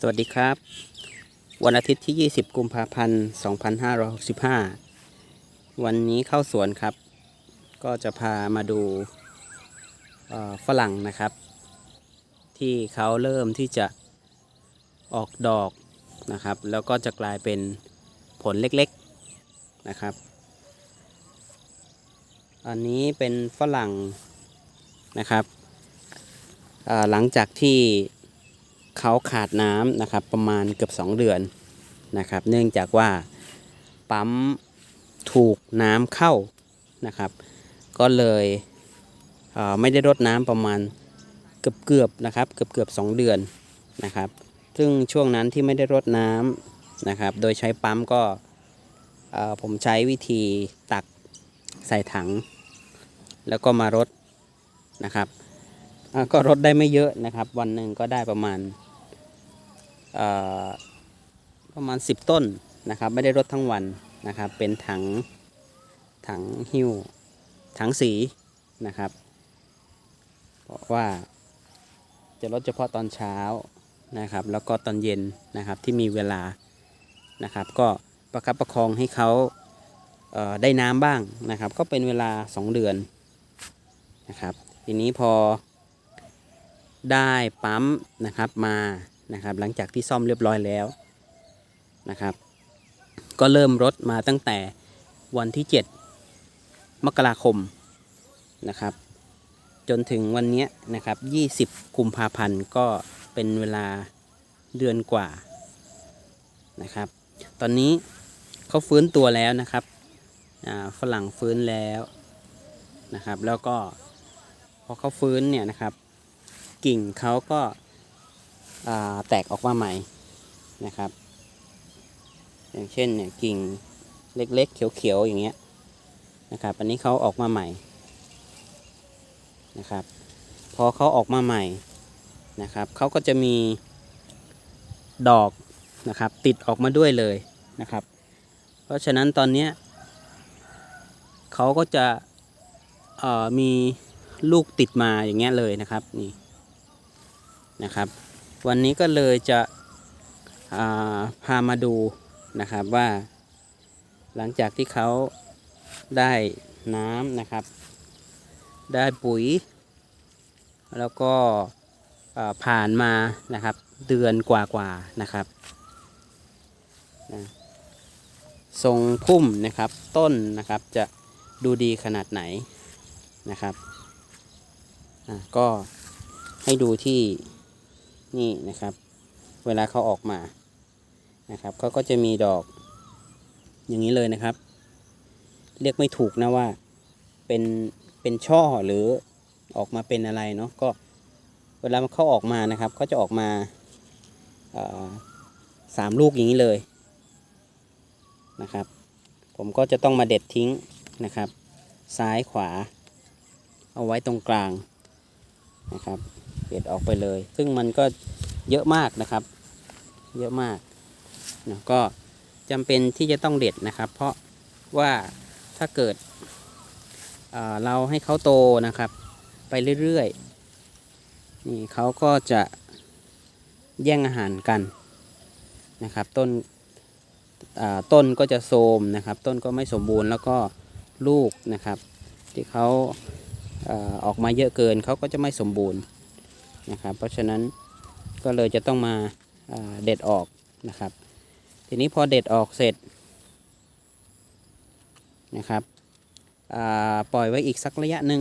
สวัสดีครับ วันอาทิตย์ที่ 20 กุมภาพันธ์ 2565 วันนี้เข้าสวนครับ ก็จะพามาดูฝรั่งนะครับ ที่เขาเริ่มที่จะออกดอกนะครับ แล้วก็จะกลายเป็นผลเล็กๆนะครับ อันนี้เป็นฝรั่งนะครับหลังจากที่ เขาขาดน้ำนะครับประมาณเกือบ 2 เดือนนะครับ เนื่องจากว่าปั๊มถูกน้ำเข้านะครับ ก็เลยเไม่ได้รดน้ำประมาณเกือบเกือบๆนะครับเกือบเกือบสองเดือนนะครับ ซึ่งช่วงนั้นที่ไม่ได้รดน้ำนะครับ โดยใช้ปั๊มก็ผมใช้วิธีตักใส่ถัง แล้วก็มารดนะครับ ก็รดได้ไม่เยอะนะครับ วันหนึ่งก็ได้ประมาณประมาณ 10 ต้นนะครับ ไม่ได้รดทั้งวันนะครับ เป็นถังถังหิ้วถังสีนะครับเพราะว่าจะลดเฉพาะตอนเช้านะครับ แล้วก็ตอนเย็นนะครับที่มีเวลานะครับ ก็ประคับประคองให้เขาเได้น้ำบ้างนะครับ ก็เป็นเวลา 2 เดือนนะครับ ทีนี้พอ ได้ปั๊มนะครับมานะครับหลังจากที่ซ่อมเรียบร้อยแล้วนะครับ ก็เริ่มรถมาตั้งแต่วันที่ 7 มกราคมนะครับ จนถึงวันนี้นะครับ 20 กุมภาพันธ์ก็เป็นเวลาเดือนกว่านะครับ ตอนนี้เขาฟื้นตัวแล้วนะครับฝรั่งฟื้นแล้วนะครับ แล้วก็พอเขาฟื้นเนี่ยนะครับ กิ่งเขาก็แตกออกมาใหม่นะครับ อย่างเช่นเนี่ยกิ่งเล็กๆ เขียวๆ อย่างเงี้ยนะครับ อันนี้เขาออกมาใหม่นะครับ พอเขาออกมาใหม่นะครับเขาก็จะมีดอกนะครับ ติดออกมาด้วยเลยนะครับ เพราะฉะนั้นตอนเนี้ยเขาก็จะมีลูกติดมาอย่างเงี้ยเลยนะครับนี่ นะครับ วันนี้ก็เลยจะาพามาดูนะครับว่า หลังจากที่เขาได้น้ำนะครับ ได้ปุ๋ย แล้วก็ผ่านมานะครับเดือนกว่าๆนะครับนะทรงพุ่มนะครับต้นนะครับจะดูดีขนาดไหนนะครับอะก็ให้ดูที่ นี่นะครับ เวลาเขาออกมานะครับเขาก็จะมีดอก อย่างนี้เลยนะครับ เรียกไม่ถูกนะว่าเป็นเป็นช่อหรือออกมาเป็นอะไรเนาะก็เวลาเขาออกมานะครับเขาจะออกมาสามลูกอย่างนี้เลยนะครับ ผมก็จะต้องมาเด็ดทิ้งนะครับ ซ้ายขวา เอาไว้ตรงกลางนะครับ เด็ดออกไปเลย ซึ่งมันก็เยอะมากนะครับ เยอะมากนะก็จำเป็นที่จะต้องเด็ดนะครับ เพราะว่าถ้าเกิดเเราให้เขาโตนะครับ ไปเรื่อยๆนี่เขาก็จะแย่งอาหารกันนะครับต้นต้นก็จะโทมนะครับ ต้นก็ไม่สมบูรณ์แล้วก็ลูกนะครับ ที่เขาออกมาเยอะเกินเขาก็จะไม่สมบูรณ์ นะครับ เพราะฉะนั้นก็เลยจะต้องมาเด็ดออกนะครับ ทีนี้พอเด็ดออกเสร็จนะครับปล่อยไว้อีกสักระยะหนึ่ง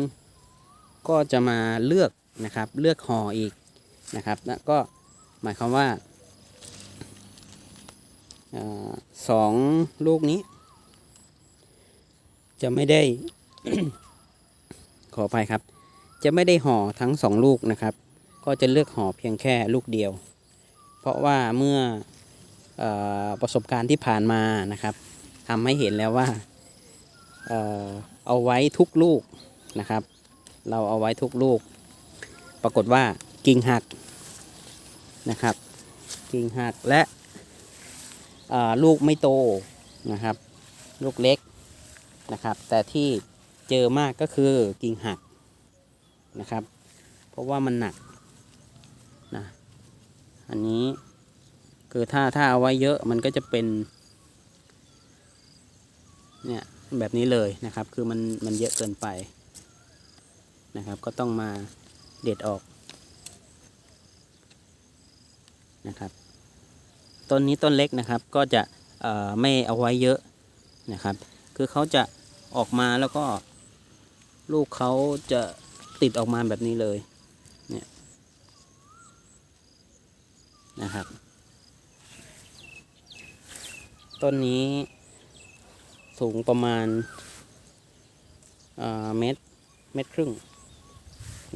ก็จะมาเลือกนะครับเลือกห่ออีกนะครับแล้วก็หมายความว่าอาสองลูกนี้ จะไม่ได้ ขออภัยครับ จะไม่ได้ห่อทั้งสองลูกนะครับ ก็จะเลือกห่อเพียงแค่ลูกเดียว เพราะว่าเมื่ออประสบการณ์ที่ผ่านมานะครับทำให้เห็นแล้วว่าเอาไว้ทุกลูกนะครับ เราเอาไว้ทุกลูก ปรากฏว่ากิ่งหักนะครับ กิ่งหักและลูกไม่โตนะครับ ลูกเล็กนะครับ แต่ที่เจอมากก็คือกิ่งหักนะครับ เพราะว่ามันหนัก อันนี้คือถ้าถ้าเอาไว้เยอะมันก็จะเป็น เนี่ยแบบนี้เลยนะครับ คือมันมันเยอะเกินไปนะครับ ก็ต้องมาเด็ดออกนะครับ ต้นนี้ต้นเล็กนะครับ ก็จะไม่เอาไว้เยอะนะครับ คือเขาจะออกมาแล้วก็ลูกเขาจะติดออกมาแบบนี้เลย เนี่ย นะครับ ต้นนี้สูงประมาณเอ่อเมตรเมตรครึ่ง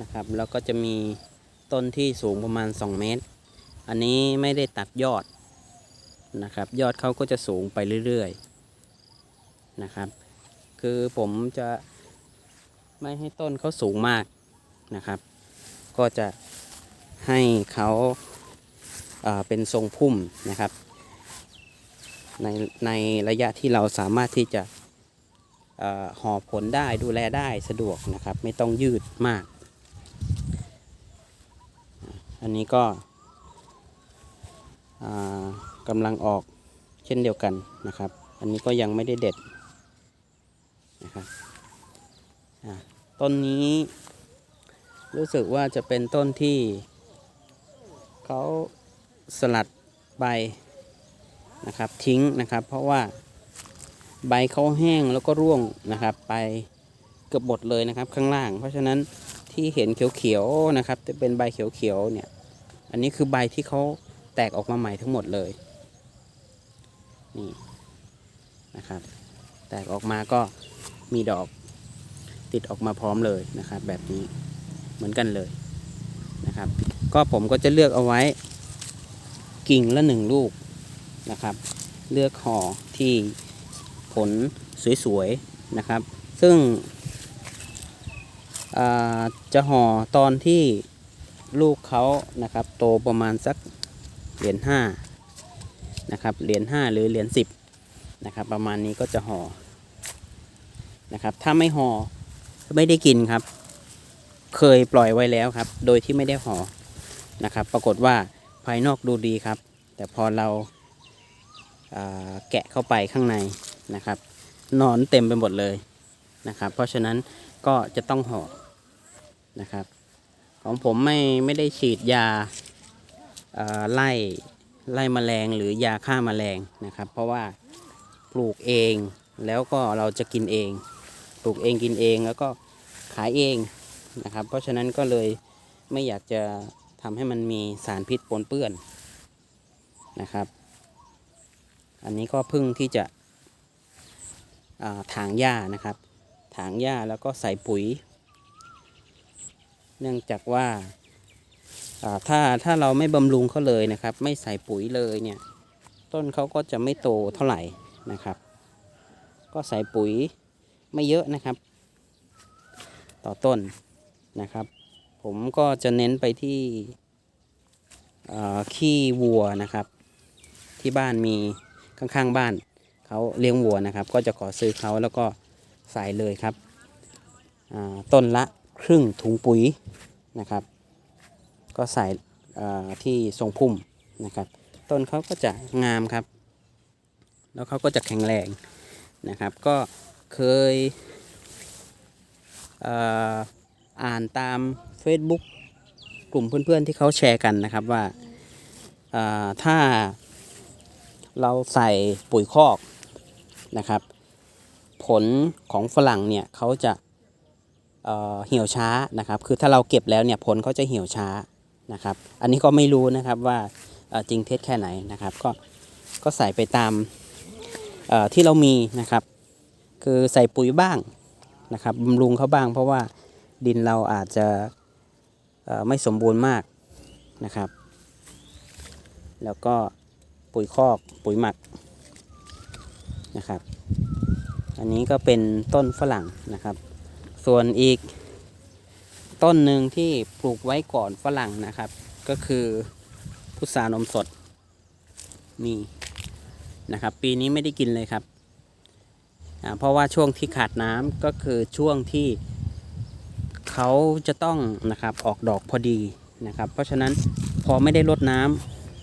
นะครับ แล้วก็จะมีต้นที่สูงประมาณ 2 เมตร อันนี้ไม่ได้ตัดยอดนะครับ ยอดเขาก็จะสูงไปเรื่อยๆนะครับ คือผมจะไม่ให้ต้นเขาสูงมากนะครับ ก็จะให้เขา เป็นทรงพุ่มนะครับ ในในระยะที่เราสามารถที่จะห่อผลได้ดูแลได้สะดวกนะครับ ไม่ต้องยืดมาก อันนี้ก็กำลังออกเช่นเดียวกันนะครับ อันนี้ก็ยังไม่ได้เด็ดนะครับต้นนี้รู้สึกว่าจะเป็นต้นที่เขา สลัดใบนะครับทิ้งนะครับ เพราะว่าใบเขาแห้งแล้วก็ร่วงนะครับ ไปเกือบหมดเลยนะครับข้างล่าง เพราะฉะนั้นที่เห็นเขียวๆนะครับจะเป็นใบเขียวๆเนี่ยอันนี้คือใบที่เขาแตกออกมาใหม่ทั้งหมดเลยนี่นะครับ แตกออกมาก็มีดอกติดออกมาพร้อมเลยนะครับ แบบนี้เหมือนกันเลยนะครับ ก็ผมก็จะเลือกเอาไว้ กิ่งละหนึ่งลูกนะครับ เลือกห่อที่ผลสวยๆนะครับ ซึ่งจะห่อตอนที่ลูกเขานะครับ โตประมาณสักเหรียญห้านะครับเหรียญห้าหรือเหรียญสิบนะครับ ประมาณนี้ก็จะห่อนะครับ ถ้าไม่ห่อไม่ได้กินครับ เคยปล่อยไว้แล้วครับ โดยที่ไม่ได้ห่อนะครับ ปรากฏว่า ภายนอกดูดีครับ แต่พอเราาแกะเข้าไปข้างในนะครับนอนเต็มไปหมดเลยนะครับ เพราะฉะนั้นก็จะต้องห่อนะครับ ของผมไม่ไม่ได้ฉีดยาาไล่ไล่แมลงหรือยาฆ่าแมลงนะครับ เพราะว่าปลูกเองแล้วก็เราจะกินเอง ปลูกเองกินเองแล้วก็ขายเองนะครับ เพราะฉะนั้นก็เลยไม่อยากจะ ทำให้มันมีสารพิษปนเปื้อนนะครับ อันนี้ก็พึ่งที่จะาถางหญ้านะครับ ถางหญ้าแล้วก็ใส่ปุ๋ย เนื่องจากว่าอ่าถ้าถ้าเราไม่บำรุงเขาเลยนะครับ ไม่ใส่ปุ๋ยเลยเนี่ยต้นเขาก็จะไม่โตเท่าไหร่นะครับ ก็ใส่ปุ๋ยไม่เยอะนะครับ ต่อต้นนะครับ ผมก็จะเน้นไปที่ขี้วัวนะครับ ที่บ้านมีข้างๆบ้านเขาเลี้ยงวัวนะครับ ก็จะขอซื้อเขาแล้วก็ใส่เลยครับต้นละครึ่งถุงปุ๋ยนะครับ ก็ใส่ที่ทรงพุ่มนะครับ ต้นเขาก็จะงามครับ แล้วเขาก็จะแข็งแรงนะครับ ก็เคยอ่านตาม Facebook กลุ่มเพื่อนๆที่เขาแชร์กันนะครับว่าาถ้าเราใส่ปุ๋ยคอกนะครับ ผลของฝรั่งเนี่ยเขาจะเอ่อเหี่ยวช้านะครับ คือถ้าเราเก็บแล้วเนี่ยผลเขาจะเหี่ยวช้านะครับ อันนี้ก็ไม่รู้นะครับว่าจริงเท็จแค่ไหนนะครับ ก็ก็ใส่ไปตามที่เรามีนะครับ คือใส่ปุ๋ยบ้างนะครับบำรุงเขาบ้าง เพราะว่าดินเราอาจจะ ไม่สมบูรณ์มากนะครับ แล้วก็ปุ๋ยคอกปุ๋ยหมักนะครับ อันนี้ก็เป็นต้นฝรั่งนะครับ ส่วนอีกต้นหนึ่งที่ปลูกไว้ก่อนฝรั่งนะครับ ก็คือพุทรานมสดนี่นะครับ ปีนี้ไม่ได้กินเลยครับ เพราะว่าช่วงที่ขาดน้ำก็คือช่วงที่ เขาจะต้องนะครับออกดอกพอดีนะครับ เพราะฉะนั้นพอไม่ได้รดน้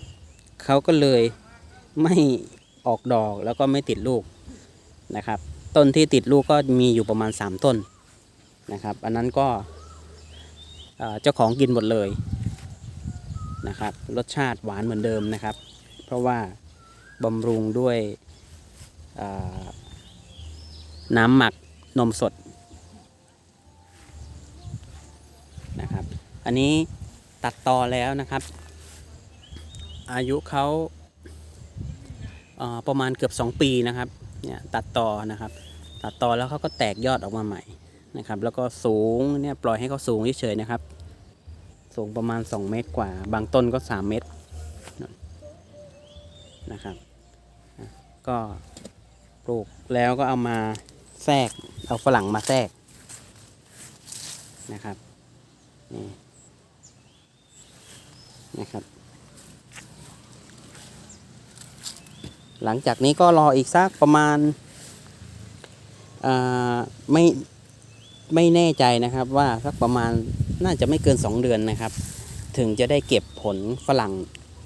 ำเขาก็เลยไม่ออกดอกแล้วก็ไม่ติดลูกนะครับ ต้นที่ติดลูกก็มีอยู่ประมาณ 3 ต้นนะครับ อันนั้นก็เจ้าของกินหมดเลยนะครับ รสชาติหวานเหมือนเดิมนะครับ เพราะว่าบำรุงด้วยน้ำหมักนมสด นะครับ อันนี้ตัดตอแล้วนะครับ อายุเขาเอ่อประมาณเกือบ 2 ปีนะครับเนี่ยตัดตอนะครับ ตัดตอแล้วเขาก็แตกยอดออกมาใหม่นะครับ แล้วก็สูงเนี่ยปล่อยให้เขาสูงเฉยๆนะครับ สูงประมาณ 2 เมตรกว่า บางต้นก็ 3 เมตรนะครับก็ปลูกแล้วก็เอามาแทรกเอาฝรั่งมาแทรกนะครับ นะครับ หลังจากนี้ก็รออีกสักประมาณไม่ไม่แน่ใจนะครับว่าสักประมาณน่าจะไม่เกิน 2 เดือนนะครับ ถึงจะได้เก็บผลฝรั่ง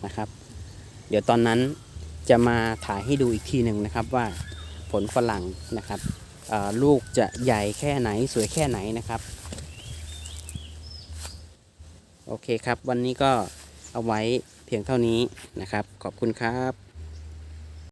นะครับ เดี๋ยวตอนนั้นจะมาถ่ายให้ดูอีกทีหนึ่งนะครับว่าผลฝรั่งนะครับลูกจะใหญ่แค่ไหนสวยแค่ไหนนะครับ โอเคครับ วันนี้ก็เอาไว้เพียงเท่านี้นะครับ ขอบคุณครับ